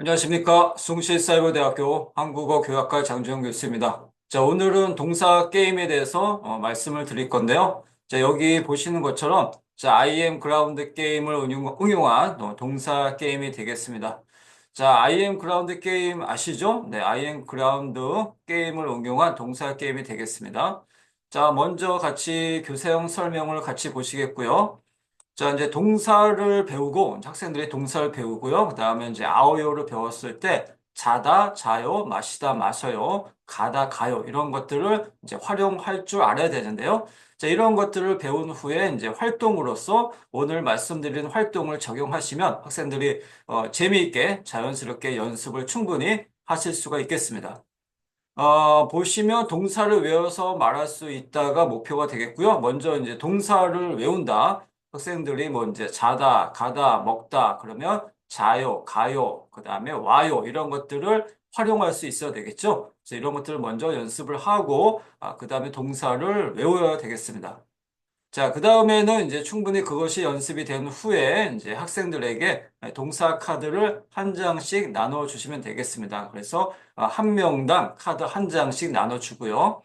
안녕하십니까. 숭실사이버대학교 한국어 교학과 장주영 교수입니다. 자, 오늘은 동사 게임에 대해서 어, 말씀을 드릴 건데요. 자, 여기 보시는 것처럼 자, I am 그라운드 게임을 응용, 응용 한 어, 동사 게임이 되겠습니다. 자, I am 그라운드 게임 아시죠? 네, I am 그라운드 게임을 응용한 동사 게임이 되겠습니다. 자, 먼저 같이 교사형 설명을 같이 보시겠고요. 자, 이제 동사를 배우고, 학생들이 동사를 배우고요. 그 다음에 이제 아오요를 배웠을 때, 자다, 자요, 마시다, 마셔요, 가다, 가요, 이런 것들을 이제 활용할 줄 알아야 되는데요. 자, 이런 것들을 배운 후에 이제 활동으로서 오늘 말씀드린 활동을 적용하시면 학생들이 어, 재미있게 자연스럽게 연습을 충분히 하실 수가 있겠습니다. 어, 보시면 동사를 외워서 말할 수 있다가 목표가 되겠고요. 먼저 이제 동사를 외운다. 학생들이 뭐 이제 자다, 가다, 먹다, 그러면 자요, 가요, 그 다음에 와요, 이런 것들을 활용할 수 있어야 되겠죠. 그래서 이런 것들을 먼저 연습을 하고, 아, 그 다음에 동사를 외워야 되겠습니다. 자, 그 다음에는 이제 충분히 그것이 연습이 된 후에 이제 학생들에게 동사 카드를 한 장씩 나눠 주시면 되겠습니다. 그래서 어, 한 명당 카드 한 장씩 나눠 주고요.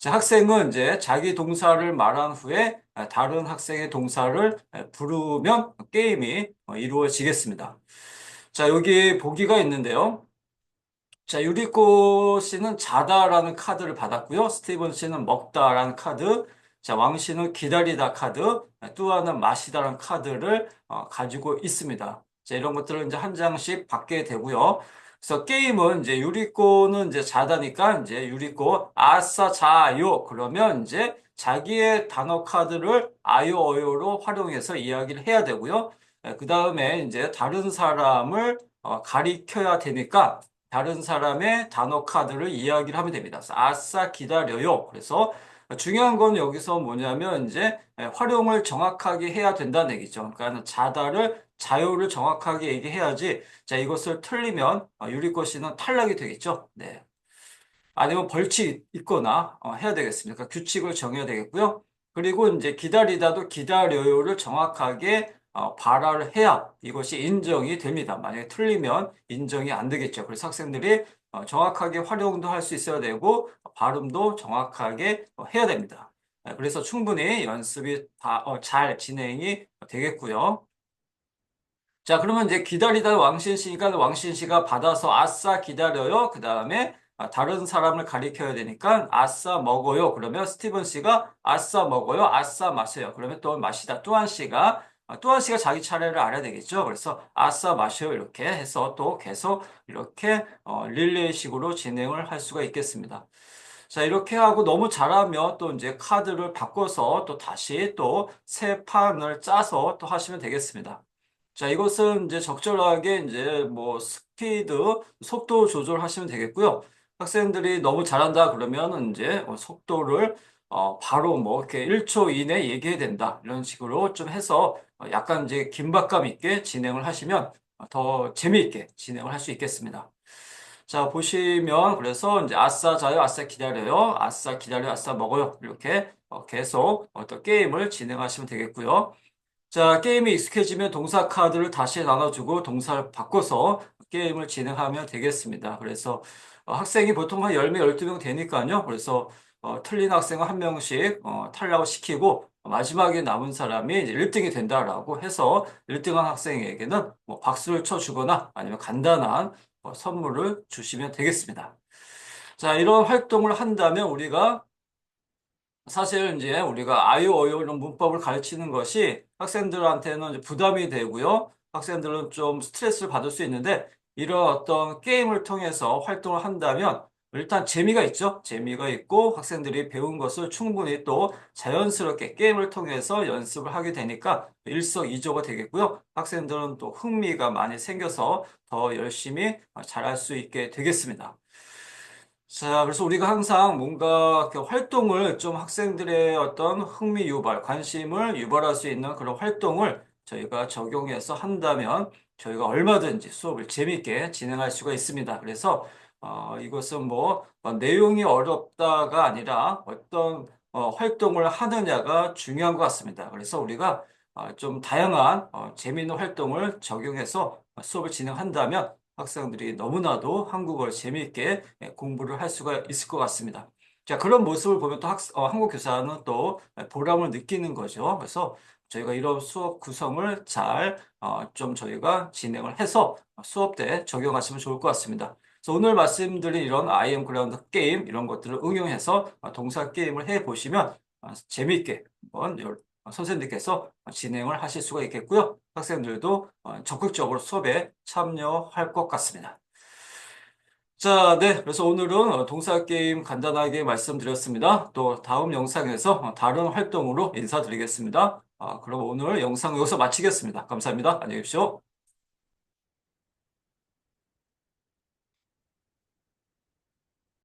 자, 학생은 이제 자기 동사를 말한 후에 다른 학생의 동사를 부르면 게임이 어, 이루어지겠습니다. 자, 여기 보기가 있는데요. 자, 유리코 씨는 자다라는 카드를 받았고요. 스티븐 씨는 먹다라는 카드, 자, 왕 씨는 기다리다 카드, 뚜아는 마시다라는 카드를 어, 가지고 있습니다. 자, 이런 것들을 이제 한 장씩 받게 되고요. 그래서 게임은 이제 유리코는 이제 자다니까 이제 유리코 아싸 자요 그러면 이제 자기의 단어 카드를 아요 어요로 활용해서 이야기를 해야 되고요. 그 다음에 이제 다른 사람을 어, 가리켜야 되니까 다른 사람의 단어 카드를 이야기를 하면 됩니다. 아싸 기다려요. 그래서 중요한 건 여기서 뭐냐면 이제 활용을 정확하게 해야 된다는 얘기죠. 그러니까 자다를 자유를 정확하게 얘기해야지. 자, 이것을 틀리면 어, 유리코 씨는 탈락이 되겠죠. 네. 아니면 벌칙 있거나 어, 해야 되겠습니다. 그러니까 규칙을 정해야 되겠고요. 그리고 이제 기다리다도 기다려요를 정확하게 어, 발화를 해야 이것이 인정이 됩니다. 만약에 틀리면 인정이 안 되겠죠. 그래서 학생들이 어, 정확하게 활용도 할 수 있어야 되고 발음도 정확하게 어, 해야 됩니다. 네, 그래서 충분히 연습이 다, 어, 잘 진행이 되겠고요. 자, 그러면 이제 기다리다 왕신 씨니까 왕신 씨가 받아서 아싸 기다려요. 그 다음에 다른 사람을 가리켜야 되니까 아싸 먹어요. 그러면 스티븐 씨가 아싸 먹어요. 아싸 마셔요. 그러면 또 마시다 뚜한 씨가 뚜한 씨가 자기 차례를 알아야 되겠죠. 그래서 아싸 마셔요. 이렇게 해서 또 계속 이렇게 어, 릴레이식으로 진행을 할 수가 있겠습니다. 자, 이렇게 하고 너무 잘하면 또 이제 카드를 바꿔서 또 다시 또 새 판을 짜서 또 하시면 되겠습니다. 자, 이것은 이제 적절하게 이제 뭐 스피드, 속도 조절하시면 되겠고요. 학생들이 너무 잘한다 그러면 이제 뭐 속도를 어, 바로 뭐 이렇게 1초 이내 얘기해야 된다. 이런 식으로 좀 해서 약간 이제 긴박감 있게 진행을 하시면 더 재미있게 진행을 할 수 있겠습니다. 자, 보시면 그래서 이제 아싸 자요, 아싸 기다려요, 아싸 기다려, 아싸 먹어요. 이렇게 어, 계속 어떤 게임을 진행하시면 되겠고요. 자, 게임이 익숙해지면 동사 카드를 다시 나눠주고 동사를 바꿔서 게임을 진행하면 되겠습니다. 그래서 어, 학생이 보통 한 10명, 12명 되니까요. 그래서 어, 틀린 학생은 한 명씩 어, 탈락을 시키고 마지막에 남은 사람이 이제 1등이 된다라고 해서 1등한 학생에게는 뭐 박수를 쳐주거나 아니면 간단한 뭐 선물을 주시면 되겠습니다. 자, 이런 활동을 한다면 우리가 사실 이제 우리가 아유, 어유 이런 문법을 가르치는 것이 학생들한테는 부담이 되고요. 학생들은 좀 스트레스를 받을 수 있는데 이런 어떤 게임을 통해서 활동을 한다면 일단 재미가 있죠. 재미가 있고 학생들이 배운 것을 충분히 또 자연스럽게 게임을 통해서 연습을 하게 되니까 일석이조가 되겠고요. 학생들은 또 흥미가 많이 생겨서 더 열심히 잘할 수 있게 되겠습니다. 자, 그래서 우리가 항상 뭔가 활동을 좀 학생들의 어떤 흥미 유발, 관심을 유발할 수 있는 그런 활동을 저희가 적용해서 한다면 저희가 얼마든지 수업을 재미있게 진행할 수가 있습니다. 그래서 어, 이것은 뭐 어, 내용이 어렵다가 아니라 어떤 어, 활동을 하느냐가 중요한 것 같습니다. 그래서 우리가 어, 좀 다양한 어, 재미있는 활동을 적용해서 수업을 진행한다면 학생들이 너무나도 한국어를 재미있게 예, 공부를 할 수가 있을 것 같습니다. 자, 그런 모습을 보면 또 학, 어, 한국 교사는 또 보람을 느끼는 거죠. 그래서 저희가 이런 수업 구성을 잘, 어, 좀 저희가 진행을 해서 수업 때 적용하시면 좋을 것 같습니다. 그래서 오늘 말씀드린 이런 IM 그라운드 게임, 이런 것들을 응용해서 어, 동사 게임을 해 보시면 어, 재미있게 한번 선생님께서 진행을 하실 수가 있겠고요. 학생들도 어, 적극적으로 수업에 참여할 것 같습니다. 자, 네. 그래서 오늘은 어, 동사 게임 간단하게 말씀드렸습니다. 또 다음 영상에서 어, 다른 활동으로 인사드리겠습니다. 아, 그럼 오늘 영상 여기서 마치겠습니다. 감사합니다. 안녕히 계십시오.